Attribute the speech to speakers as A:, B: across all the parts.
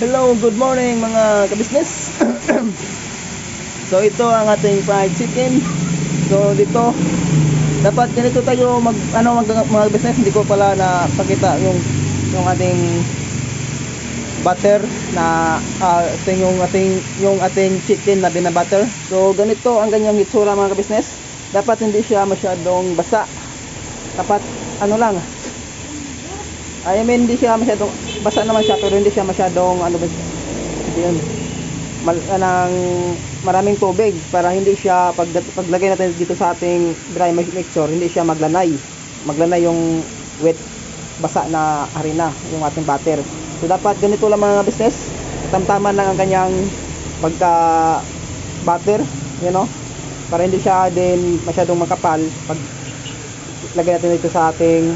A: Hello, good morning mga kabisnes. so ito ang ating fried chicken. So dito dapat ganito tayo mag ano mag mga business hindi ko pala na pakita yung yung ating butter na uh, ito yung ating yung ating chicken na binabutter. So ganito ang ganyang itsura mga kabisnes. Dapat hindi siya masyadong basa. Dapat ano lang I mean, hindi siya masyadong, basa naman siya, pero hindi siya masyadong, ano ba, hindi yun, mal, anang, maraming tubig, para hindi siya, pag, paglagay natin dito sa ating dry mixture, hindi siya maglanay, maglanay yung wet, basa na harina, yung ating butter. So, dapat ganito lang mga business, tamtaman lang ang kanyang pagka butter, you know, para hindi siya din masyadong makapal, pag lagay natin dito sa ating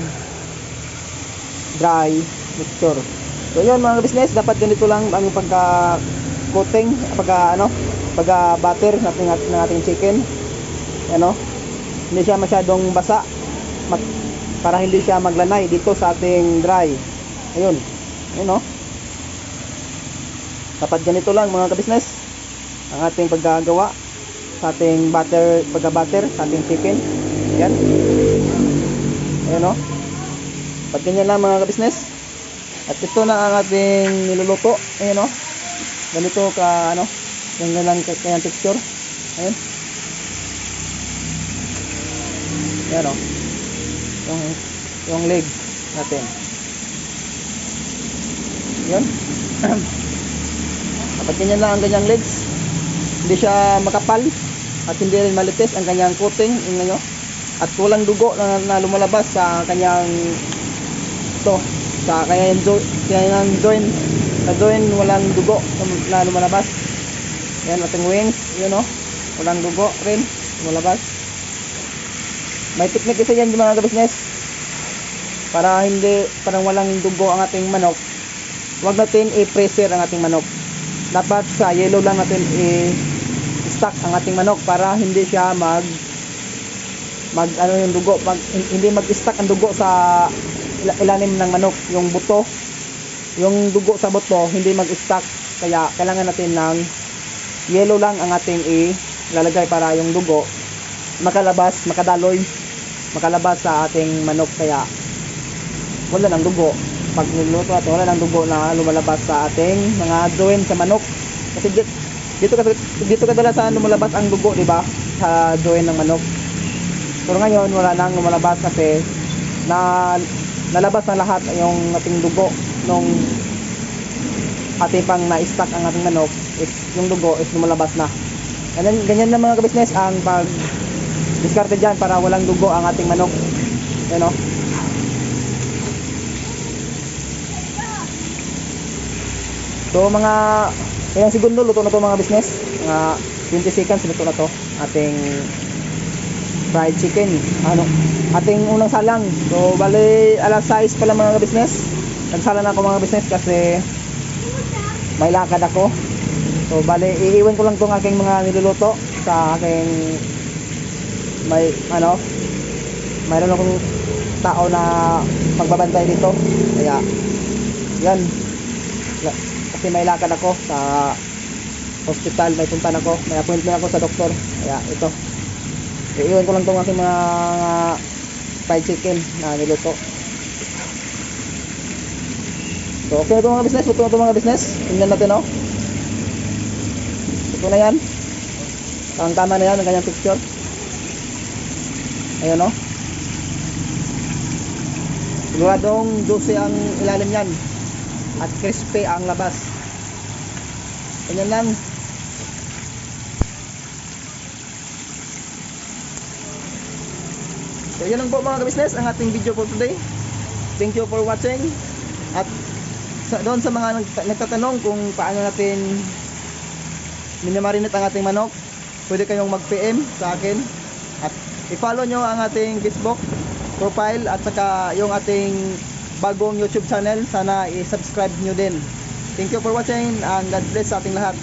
A: dry mixture. So yun mga business, dapat ganito lang ang pagka coating, pagka ano, pagka butter natin ng ating chicken. Ano? Hindi siya masyadong basa mat, para hindi siya maglanay dito sa ating dry. Ayun. Ayun no. Dapat ganito lang mga business ang ating paggagawa sa ating butter, pagka butter sa ating chicken. Yan. Ayun no. Pag ganyan lang mga ka-business. At ito na ang ating niluluto. Ayan o. Ganito ka ano. Ganyan lang kanyang texture. Ayan. Ayan o. Yung, yung leg natin. Ayan. Kapag ganyan lang ang ganyang legs. Hindi siya makapal. At hindi rin malitis ang kanyang coating. Yung nyo. At walang dugo na, na lumalabas sa kanyang to. Sa kaya yung jo kaya yung join sa join walang dugo. Na lumalabas. Yan ating wings yun o walang dugo rin. Lumalabas. May technique isa yan mga kabisnes para hindi parang walang dugo ang ating manok huwag natin i-pressure ang ating manok. Dapat sa yellow lang natin i-stack ang ating manok para hindi siya mag mag ano yung dugo mag, hindi mag-stack ang dugo sa ilalim ng manok yung buto. Yung dugo sa buto hindi mag-stack. Kaya kailangan natin ng yellow lang ang ating ilalagay para yung dugo makalabas, makadaloy makalabas sa ating manok. Kaya wala ng dugo. Pag niluto natin wala ng dugo na lumalabas sa ating mga joint sa manok. Kasi dito, dito, dito kadalasan lumalabas ang dugo di ba? Sa joint ng manok. Pero ngayon wala nang lumalabas kasi na nalabas na lahat yung ating dugo nung ating pang na-stack ang ating manok is yung dugo is lumalabas na. And then ganyan na mga kabisnes ang pag diskarte dyan para walang dugo ang ating manok. You know? So mga ilang segundo luto na to mga business. Mga 20 seconds luto na to ating fried chicken. Ano ating unang salang. So bali alas 6 pala mga business. Nagsala na ako mga business kasi may lakad ako. So bali iiwan ko lang tong aking mga niluluto sa aking may ano mayroon akong tao na magbabantay dito. Kaya yan. Kasi may lakad ako sa hospital. May puntan ako. May appointment ako sa doktor. Kaya ito iiwan ko lang itong aking mga fried chicken na niluto. So okay na ito mga business. Ito na ito mga business. Tingnan natin no ito na yan. Ang tama na yan ang kanyang texture ayan no siguradong juicy ang ilalim yan. At crispy ang labas. Ganyan lang So yun lang po mga ka-business ang ating video for today. Thank you for watching. At sa, doon sa mga nag, nagtatanong kung paano natin minamarinate ang ating manok, pwede kayong mag-PM sa akin. At i-follow nyo ang ating Facebook profile at saka yung ating bagong YouTube channel. Sana i-subscribe nyo din. Thank you for watching and God bless sa ating lahat.